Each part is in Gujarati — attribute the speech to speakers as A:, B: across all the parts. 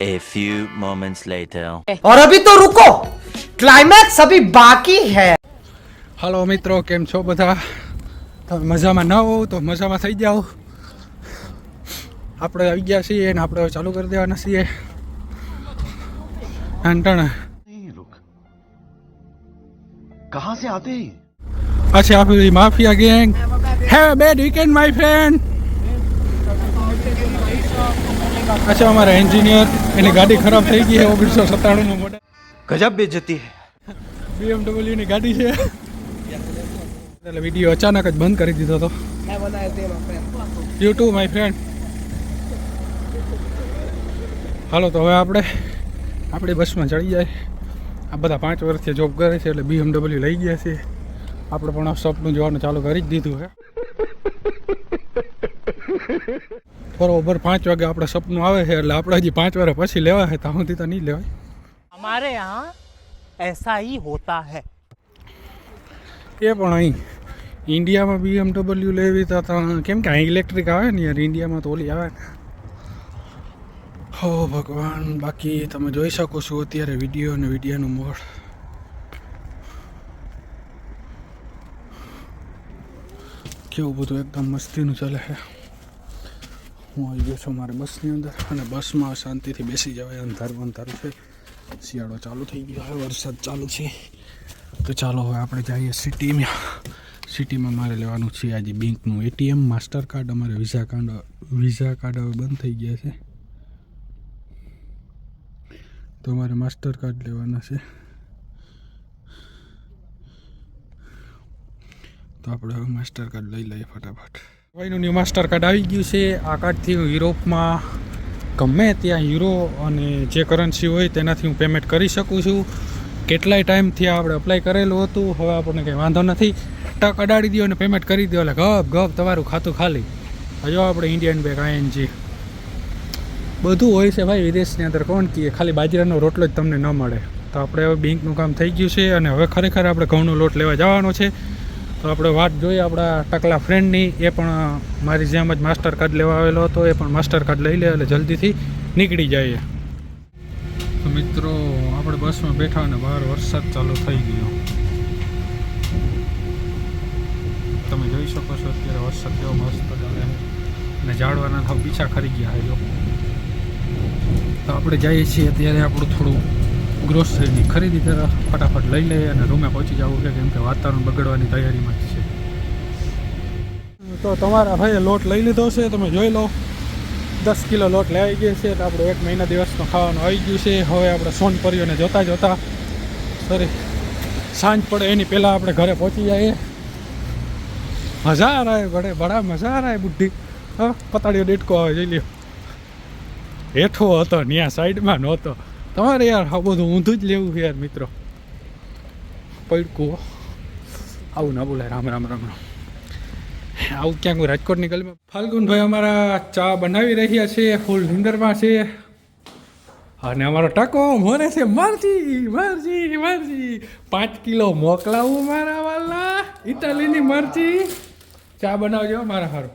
A: A few moments later.
B: और अभी तो रुको क्लाइमैक्स अभी बाकी है
C: હાલો મિત્રો કેમ છો બધા તમે મજામાં ના હો તો મજામાં થઈ જાઓ આપણે આવી ગયા છીએ અને આપણે હવે ચાલુ કરી દેવાના છીએ ટણ
D: नहीं रुक कहां से आते हैं ये?
C: પાછી આપી mafia gang have bad weekend my friend અચ્છા અમારા એન્જિનિયર એની ગાડી ખરાબ થઈ ગઈ છે ઓગણીસો સત્તાણુંનું મોડલ
D: गजब बेइज्जती है
C: BMW ની ગાડી છે એટલે વિડીયો અચાનક જ બંધ કરી દીધો હતો you too my friend hello તો હવે આપણે આપણી બસમાં ચડી જાય આ બધા પાંચ વર્ષથી જોબ કરે છે એટલે BMW લઈ ગયા છે આપણે પણ આ સપનું જોવાનું ચાલુ કરી જ દીધું છે બરોબર પાંચ વાગે આપણે સપનું આવે છે એટલે આપણે હજી પાંચ વાગે પછી લેવા છે ત્યાં સુધી તો નહીં લેવાય.
B: અમારે યહાં એસા હી હોતા હે.
C: એ પણ અહીં ઇન્ડિયામાં બીએમડબલ્યુ લેવી તો કેમ કે અહીં ઇલેક્ટ્રિક આવે ને યાર ઇન્ડિયામાં તો ઓલી આવે ને. હો ભગવાન બાકી તમે જોઈ શકો છો અત્યારે વીડિયો અને વિડીયોનું મોડ. કેવું બધું એકદમ મસ્તીનું ચાલે છે. હું આવી ગયો છું મારી બસની અંદર અને બસમાં શાંતિથી બેસી જવાય, અંધારું અંધારું છે. શિયાળો ચાલુ થઈ ગયો હવે વરસાદ ચાલુ છે. તો ચાલો હવે આપણે જઈએ સિટીમાં. સિટીમાં મારે લેવાનું છે આજે બેંકનું એટીએમ, માસ્ટર કાર્ડ, અમારે વિઝા કાર્ડ વિઝા કાર્ડ હવે બંધ થઈ ગયા છે. તો મારે માસ્ટર કાર્ડ લેવાના છે. તો આપણે હવે માસ્ટર કાર્ડ લઈ લઈએ ફટાફટ. ભાઈનું ન્યૂ માસ્ટર કાર્ડ આવી ગયું છે. આ કાર્ડથી હું યુરોપમાં ગમે ત્યાં યુરો અને જે કરન્સી હોય તેનાથી હું પેમેન્ટ કરી શકું છું. કેટલાય ટાઈમથી આપણે અપ્લાય કરેલું હતું. હવે આપણને કંઈ વાંધો નથી. ટક અડાડી દો અને પેમેન્ટ કરી દો. એટલે ગપ ગપ, તમારું ખાતું ખાલી. હજો આપણે ઇન્ડિયન બેંક આઈએનજી બધું હોય છે ભાઈ, વિદેશની અંદર કોણ કીએ? ખાલી બાજરાનો રોટલો જ તમને ન મળે. તો આપણે હવે બેંકનું કામ થઈ ગયું છે અને હવે ખરેખર આપણે ઘઉંનો લોટ લેવા જવાનો છે. તો આપણે વાત જોઈએ આપણા ટકલા ફ્રેન્ડની એ પણ મારી જેમ જ માસ્ટર કાર્ડ લેવા આવેલો હતો. એ પણ માસ્ટર કાર્ડ લઈ લે એટલે જલ્દીથી નીકળી જાય. તો મિત્રો, આપણે બસમાં બેઠા અને બહાર વરસાદ ચાલુ થઈ ગયો. તમે જોઈ શકો છો અત્યારે વરસાદ કેવો મસ્ત ચાલે અને ઝાડવાના થાવ પીછા ખરી ગયા છે તો આપણે જઈએ છીએ અત્યારે આપણું થોડું ગ્રોસરીની ખરીદી તરફ ફટાફટ લઈ લઈએ અને રૂમે પહોંચી જવું છે કેમ કે વાતાવરણ બગડવાની તૈયારીમાં જ છે. તો તમારા ભાઈએ લોટ લઈ લીધો છે, તમે જોઈ લો. દસ કિલો લોટ લઈ ગયો છે, તો આપણે એક મહિના દિવસનો ખાવાનું આવી ગયું છે. હવે આપણે સોનપરીઓને જોતા જોતા સોરી સાંજ પડે, એની પહેલાં આપણે ઘરે પહોંચી જઈએ. મજા આ રહે બડે બડા મજા આ રહે બુઢી. હા, પતાળીઓ ડેટકો આવે, જોઈ લ્યો. હેઠો હતો ત્યાં સાઈડમાં નહોતો. તમારે યાર આ બધું ઊંધું જ લેવું છે યાર મિત્રો. પડકું આવું ના બોલાય રામ રામ રામ રામ. આવું ક્યાંક રાજકોટની ગલીમાં ફાલ્ગુનભાઈ અમારા ચા બનાવી રહ્યા છે ફૂલ નિંદરમાં છે. અને અમારો ટકો મોરે છે મરજી મરજી મરજી. પાંચ કિલો મોકલાવું મારા વાલા ઇટાલીની મરચી. ચા બનાવજો મારા સારું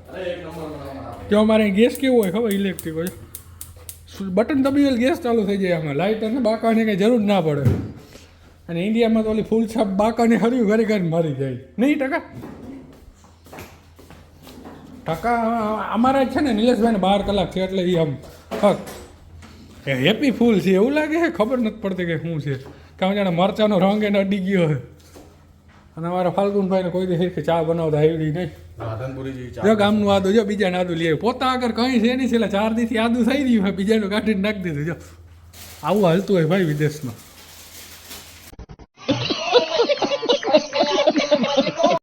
C: જો અમારે ગેસ કેવો હોય ખબર ઇલેક્ટ્રિક હોય. બટન દબી ગેસ ચાલુ થઈ જાય આમાં. લાઇટ અને બાકાની કંઈ જરૂર ના પડે. અને ઇન્ડિયામાં તો ઓલી ફૂલ છાપ બાકાને હર્યું ઘરે ઘરે મારી જાય. નહીં, ટકા? ટકા અમારા છે ને, નિલેશભાઈને બાર કલાક છે, એટલે એ આમ હક. હેપી ફૂલ છે, એવું લાગે છે? ખબર નથી પડતી કે શું છે. કાં જાણે મરચાનો રંગ એને અડી ગયો હોય. અને અમારા ફાલ્ગુનભાઈને કોઈ દિવસ ચા બનાવતા આવડી નહીં. જો ગામનું આદુ જો બીજાને આદુ લઈ પોતા આગળ કંઈ છે નહીં છે એટલે ચાર દીથી આદુ થઈ હોય બીજાનું કાઢીને નાખી દીધું જો. આવું હાલતું હોય ભાઈ વિદેશમાં.